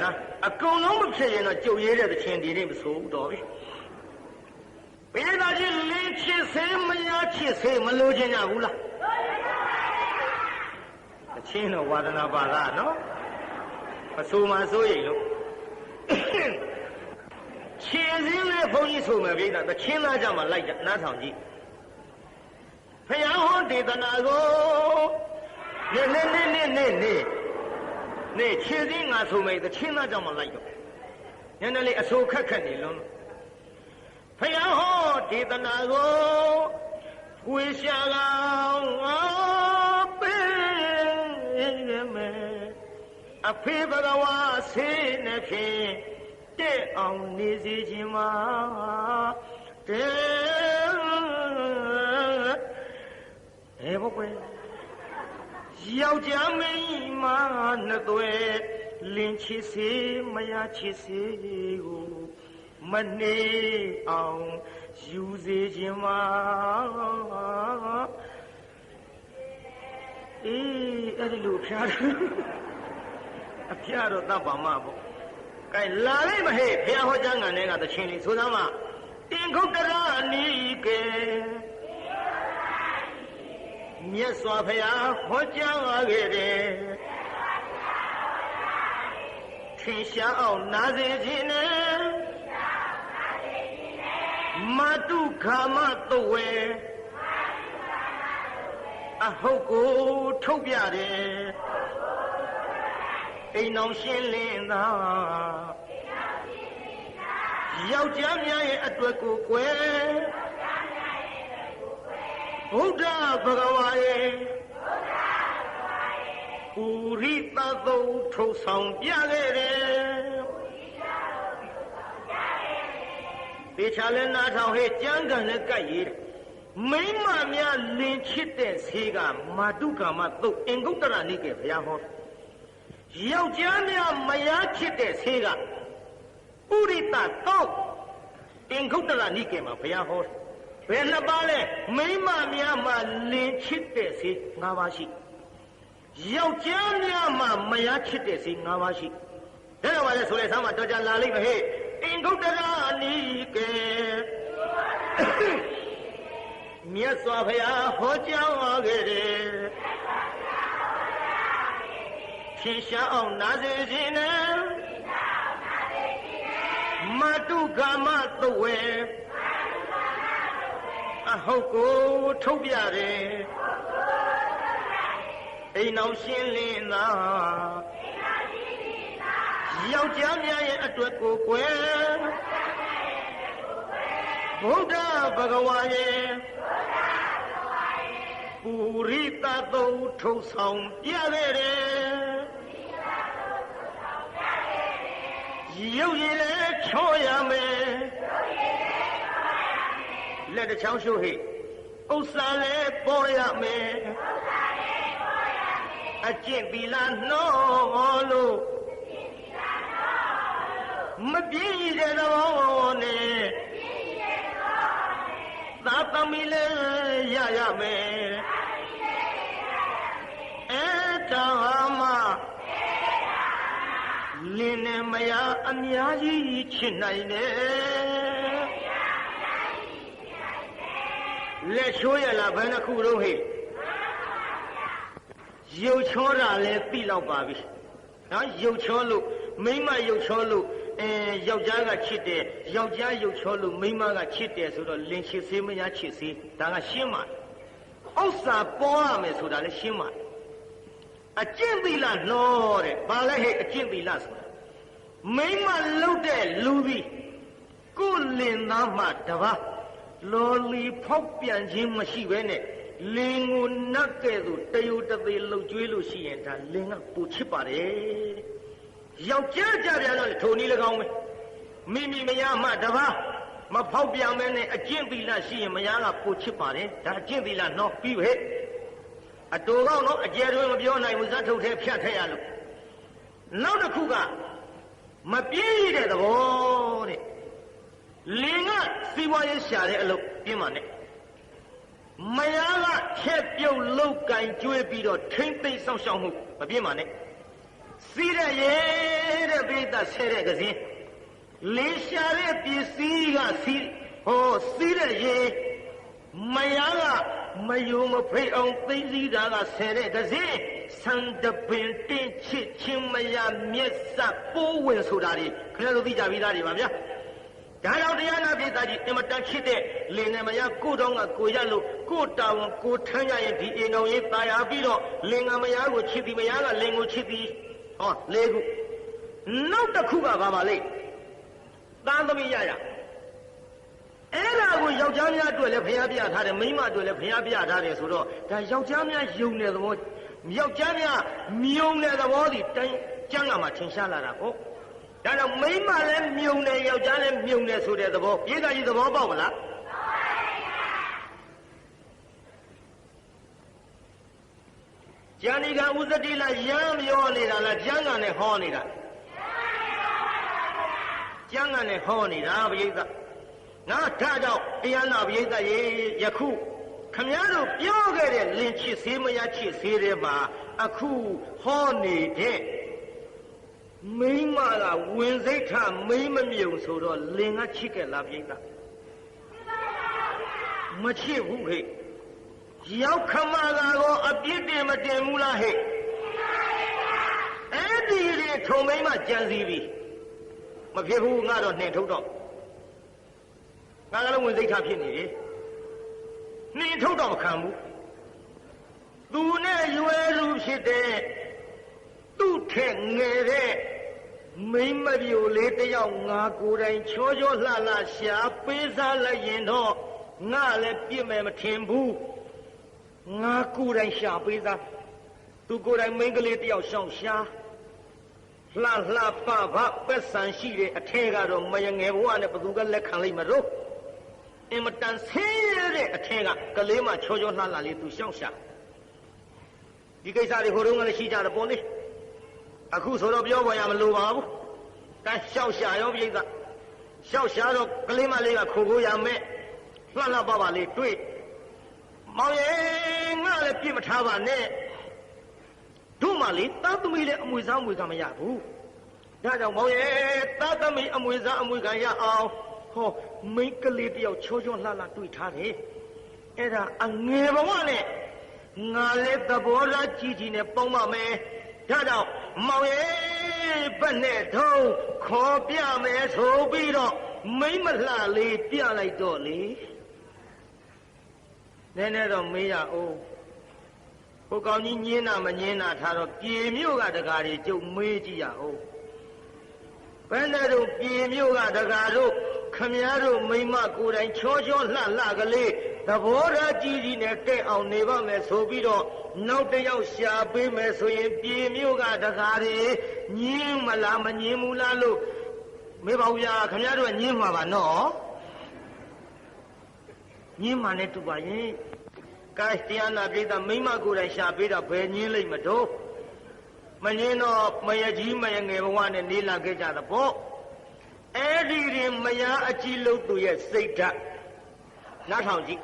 ဇာအကုန်လုံးမဖြစ်ရင်တော့ကြုတ်ရဲတဲ့သချင်းဒီနေ့မဆိုဘူးတော်ပြီပိဋကကြီးလင်းချစ်စေမရချစ်စေမလို့ခြင်းကြဘူးလားသချင်းတော့ဝါဒနာပါလားနော်မဆိုမှဆိုရင်လို့ခြေစင်းနဲ့ဘုန်းကြီးဆိုမယ်ပြိတ္တာသချင်းသားကြမှာလိုက်ကြနားထောင်ကြည့်ဖယားဟောဒေသနာကိုနေနေနေနေနေ နေနေခြေစင်းငါဆိုမယ်သချင်းသားကြမှာလိုက်တော့ညနေလေးအဆိုခက်ခက်နေလုံးဖယားဟောဒေသနာကိုဝေရှာလောင်းငါပေးရမယ်အဖေဘဂဝါဆေးနေဖြင့်တဲ့အောင်နေစေခြင်းမှာတဲ့ဟဲ့ဘကွယ် ယောက်ျားမင်းမနှစ်သွဲလင်းချစ်စေမရချစ်စေကိုမနေအောင်ယူစေခြင်းမှာအေးအဲ့ဒီလိုဖျားတယ်အဖျားတော့တတ်ပါမှာပေါ့ကဲလာလိုက်မဟဲ့ဘုရားဟောကြားငံတဲ့ကသချင်းလေးဆိုသားမတင်ခုတ်တရနီကေ မြတ်စွာဘုရားဟောကြားခဲ့တယ်ထင်ရှားအောင်နာစေခြင်းနဲ့မတုခာမတုဝေအဟုတ်ကိုထုတ်ပြတယ်အိမ်အောင်ရှင်းလင်းသာယောက်ျားများရဲ့အတွက်ကိုကွယ် ဘုရားဘဂဝါရဲ့ဥရိသသုထုတ်ဆောင်ပြခဲ့တယ်ပေချာလဲနားထောင်ဟဲ့ကြမ်းကန်နဲ့ကြိုက်ရည်မိမများလင်ချစ်တဲ့ဆေးကမာတုကာမသုတ်အင်္ဂုတ္တရနိကေဘုရားဟောယောက်ျားများမယားချစ်တဲ့ဆေးကပုရိသတော့အင်္ဂုတ္တရနိကေမှာဘုရားဟော ဘယ်နှစ်ပါးလဲမိန်းမများမှလင်ချစ်တဲ့ဆေး၅ပါးရှိယောက်ျားများမှမယားချစ်တဲ့ဆေး၅ပါးရှိဒါတော့ပါလေဆိုလေဆမ်းမတော်ကြလာလိမ့်မယ်ဟဲ့အင်္ဂုတ္တရနိကေမြတ်စွာဘုရားဟောကြားခဲ့တယ်ဖြင်းရှားအောင်နာစေခြင်းနဲ့မတုကာမသုဝေ အဟုတ်ကိုထုတ်ပြတယ်အိမ်အောင်ရှင်းလင်းသာယောက်ျားများရဲ့အတွက်ကိုကွယ်ဘုရားဘဂဝါရဲ့ပုရိသသုထုတ်ဆောင်ပြခဲ့တယ်ရုပ်ရည်လည်းချောရမယ် လက်တစ်ချောင်းရှုဟိဥစ္စာလည်းပေါ်ရမယ်အကျင့်သီလနှောလို့မပြည့်တဲ့သဘောနဲ့သာသမီလည်းရရမယ်အဲ့ဒါမှလင်းနဲ့မယားအများကြီးချစ်နိုင်တယ် လက်ချိုးရလားဘယ်နှခုတော့ဟဲ့ရုပ်ချောတာလည်းသိတော့ပါပြီနော်ရုပ်ချောလို့မိမရုပ်ချောလို့အဲယောက်ျားကချစ်တယ်ယောက်ျားရုပ်ချောလို့မိန်းမကချစ်တယ်ဆိုတော့လင်ချစ်စေးမယားချစ်စေးဒါကရှင်းပါတယ်ဥစ္စာပေါ်ရမယ်ဆိုတာလည်းရှင်းပါတယ်အကျင့်သီလနှောတဲ့ဘာလဲဟဲ့အကျင့်သီလဆိုတာမိမလုတ်တဲ့လူသည်ကိုလင်သားမှတပါ လော်လီဖောက်ပြန်ခြင်းမရှိဘဲနဲ့လင်ကိုနတ်ကဲ့သို့တယုတသေးလှုပ်ကြွေးလို့ရှိရင်ဒါလင်ကပူချစ်ပါတယ်ယောက်ျားကြပြန်တော့ထုံနည်း၎င်းပဲမိမိမယားမှတပါမဖောက်ပြန်မဲနဲ့အကျင့်သီလရှိရင်မယားကပူချစ်ပါတယ်ဒါအကျင့်သီလတော့ပြီးပဲအတူကောင်းတော့အကျယ်တွင်မပြောနိုင်ဘူးဇတ်ထုတ်ထဲဖြတ်ထည့်ရလို့နောက်တစ်ခုကမပြည့်တဲ့သဘောတဲ့ လင်ကစီးပွားရေးရှာတဲ့အလုပ်ပြင်းပါနဲ့မယားကချက်ပြုတ်လောက်ကင်ကျွေးပြီးတော့ထိမ့်သိမ့်ဆောင်ရှောက်မှုမပြင်းပါနဲ့စီးတဲ့ရေတဲ့ပိဿဆဲတဲ့ကစင်းလေးရှာတဲ့ပစ္စည်းကစီးဟောစီးတဲ့ရေမယားကမယုံမဖိတ်အောင်သိစည်းတာကဆဲတဲ့ကစင်းဆန်တပင်တင်းချစ်ချင်းမယားမျက်စပ်ပိုးဝင်ဆိုတာတွေခင်ဗျားတို့သိကြပြီးသားတွေပါဗျာ ဒါကြောင့်တရားနာပိဿကြီးအင်မတန်ချစ်တဲ့လင်ငယ်မယားကိုတောင်းကကိုရလို့ကိုတာဝန်ကိုထမ်းရရင်ဒီအိမ်တော်ရေးตายာပြီးတော့လင်ငယ်မယားကိုချစ်သည်မယားကလင်ကိုချစ်သည်ဟောလေးခုနောက်တစ်ခုကဘာပါလဲသားသမီးရရအဲ့ဒါကိုယောက်ျားများအတွက်လည်းဖျားပြထားတယ်မိန်းမအတွက်လည်းဖျားပြထားတယ်ဆိုတော့ဒါယောက်ျားများယုံတဲ့သဘောယောက်ျားများမြုံတဲ့သဘောဒီတိုင်းကျမ်းဂန်မှာထင်ရှားလာတာပေါ့ ဒါတော့မိန်းမလည်းမြုံတယ်ယောက်ျားလည်းမြုံတယ်ဆိုတဲ့သဘောပြေးတာကြီးသဘောပေါက်မလားကျန်ဒီကဥစ္စတိလားရမ်းပြောနေတာလားကျမ်းဂန်နဲ့ဟောနေတာကျမ်းဂန်နဲ့ဟောနေတာပရိသတ်ငါဒါကြောင့်တရားနာပရိသတ်ရေယခုခမည်းတော်ပြောခဲ့တဲ့လင်ချစ်သေးမရချစ်သေးတဲ့မှာအခုဟောနေတဲ့ မိန်းမကဝင်စိတ်ထမိန်းမမြုံဆိုတော့လင်ကချစ်ခဲ့လားပရိသတ်မချစ်ဘူးဟဲ့ရောက်ခမကတော့အပြစ်တင်မတင်ဘူးလားဟဲ့အဲ့ဒီလေထုံမိန်းမကြံစီပြီမဖြစ်ဘူးငါတော့နှင်ထုတ်တော့ငါကလည်းဝင်စိတ်ထားဖြစ်နေတယ်နှင်ထုတ်တော့မခံဘူးသူနဲ့ရွယ်လူဖြစ်တဲ့သူ့ထက်ငယ်တဲ့ မိမ့်မပြိုလေးတယောက်ငါကိုယ်တိုင်ချောချောလှလှရှာပေးစားလိုက်ရင်တော့ငါလည်းပြစ်မယ်မထင်ဘူးငါကိုယ်တိုင်ရှာပေးစားသူကိုယ်တိုင်မိန်းကလေးတယောက်ရှောင်ရှာလှလှပပပက်ဆန်ရှိတဲ့အထဲကတော့မယငယ်ဘဝနဲ့ဘသူကလက်ခံလိုက်မလို့အင်မတန်ဆင်းရဲတဲ့အထဲကကလေးမချောချောလှလှလေးသူရှောင်ရှာဒီကိစ္စတွေဟိုတုန်းကလည်းရှိကြတယ်ပေါ့လေ အခုဆိုတော့ပြောပေါ်ရမလို့ပါဘူးတန်းရှောက်ရှာရောပြိဿရှောက်ရှာတော့ကလေးမလေးကခိုကိုရမဲ့လှလှပပလေးတွေ့မောင်ရဲ့ငါလည်းပြစ်မထားပါနဲ့တို့မှလေတာသမီလည်းအမွေစားအမွေကမရဘူးဒါကြောင့်မောင်ရဲ့တာသမီအမွေစားအမွေကရအောင်ဟောမိန်းကလေးတယောက်ချောချောလှလှတွေ့ထားတယ်အဲ့ဒါအငယ်ဘဝနဲ့ငါလည်းသဘောထားကြည်ကြည်နဲ့ပေါင်းပါမယ်ဒါကြောင့် မောင်ရဲ့ဘက်နဲ့ထုံးခေါ်ပြမယ်ဆိုပြီးတော့မိမ့်မလှလေးပြလိုက်တော့လေနည်းနည်းတော့မေးရအောင်ဟိုကောင်ကြီးညင်းတာမညင်းတာထားတော့ပြေမြို့ကတကားတွေကျုပ်မေးကြည့်ရအောင်ဘယ်နဲ့တော့ပြေမြို့ကတကားတို့ခမည်းတော်မိမကိုယ်တိုင်ချောချောလှလှကလေးသဘောထားကြီးကြီးနဲ့တဲ့အောင်နေပါမယ်ဆိုပြီးတော့ နောက်တစ်ယောက်ရှာပေးမယ်ဆိုရင်ပြေမြို့ကတကားတွေညင်းမလားမညင်းဘူးလားလို့မေးပါဦးရခမည်းတော်ကညင်းမှာပါနော်ညင်းမှနဲ့တူပါရင်ကိုင်းတရားနာပိသမိမကိုယ်တိုင်ရှာပေးတာဘယ်ညင်းလိမ့်မတော့မညင်းတော့မယကြီးမယငယ်ဘဝနဲ့နေလာခဲ့ကြသဘောအဲ့ဒီရင်မယားအကြည့်လို့သူရဲ့စိတ်ဓာတ်နားထောင်ကြည့်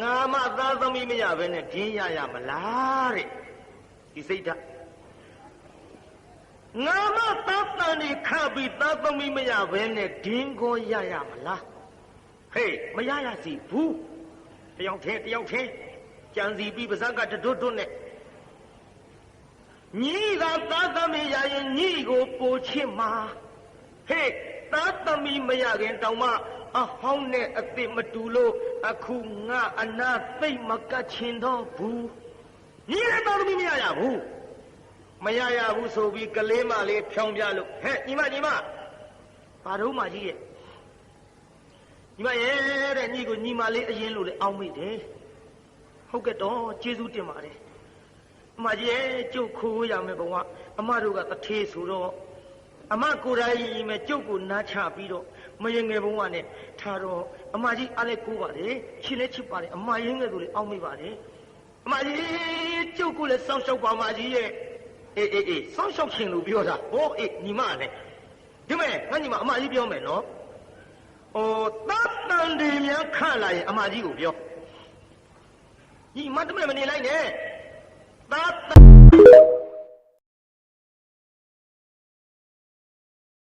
ငါမသားသမီးမရဘဲနဲ့ဒင်းရရမလားတဲ့ဒီစိတ်ဓာတ်ငါမသားတန်ဒီခပြီးသားသမီးမရဘဲနဲ့ဒင်းကိုရရမလားဟေးမရရစီဘူးတယောက်ထဲတယောက်ထဲကြံစီပြီးပါဇက်ကတွတ်တွတ်နဲ့ညီကသားသမီးရရင်ညီကိုပိုချစ်မှာဟေးသားသမီးမရခင်တောင်မှအဟောင်းနဲ့အစ်စ်မတူလို့ အခုငါအနာသိမ့်မကတ်ချင်တော့ဘူးညီလည်းသားသမီးမရရဘူးမရရဘူးဆိုပြီးကလေးမလေးဖြောင်းပြလို့ဟဲ့ညီမညီမဘာတော့မှကြီးရဲ့ညီမရဲ့တဲ့ညီကိုညီမလေးအရင်လို့လေအောင်းမိတယ်ဟုတ်ကဲ့တော့ကျေးဇူးတင်ပါတယ်အမကြီးရဲ့ကျုပ်ခိုးရမယ်ဘဝအမတို့ကတထေးဆိုတော့အမကိုယ်တိုင်မဲ့ကျုပ်ကိုနားချပြီးတော့ မရင်ငယ်ဘဝနဲ့ထားတော့အမကြီးအားလည်းကိုးပါတယ်ချစ်လည်းချစ်ပါတယ်အမရင်ငယ်ဆိုလေအောင်းမိပါတယ်အမကြီးကျုပ်ကိုလည်းစောင့်ရှောက်ပါမကြီးရဲ့အေးအေးအေးစောင့်ရှောက်ခြင်းလို့ပြောတာဟောအေးညီမနဲ့ဒီမဲ့ငါညီမအမကြီးပြောမယ်နော်ဟိုတပ်တန်တွေများခန့်လာရင်အမကြီးကိုပြောညီမတမဲမနေလိုက်နဲ့တပ်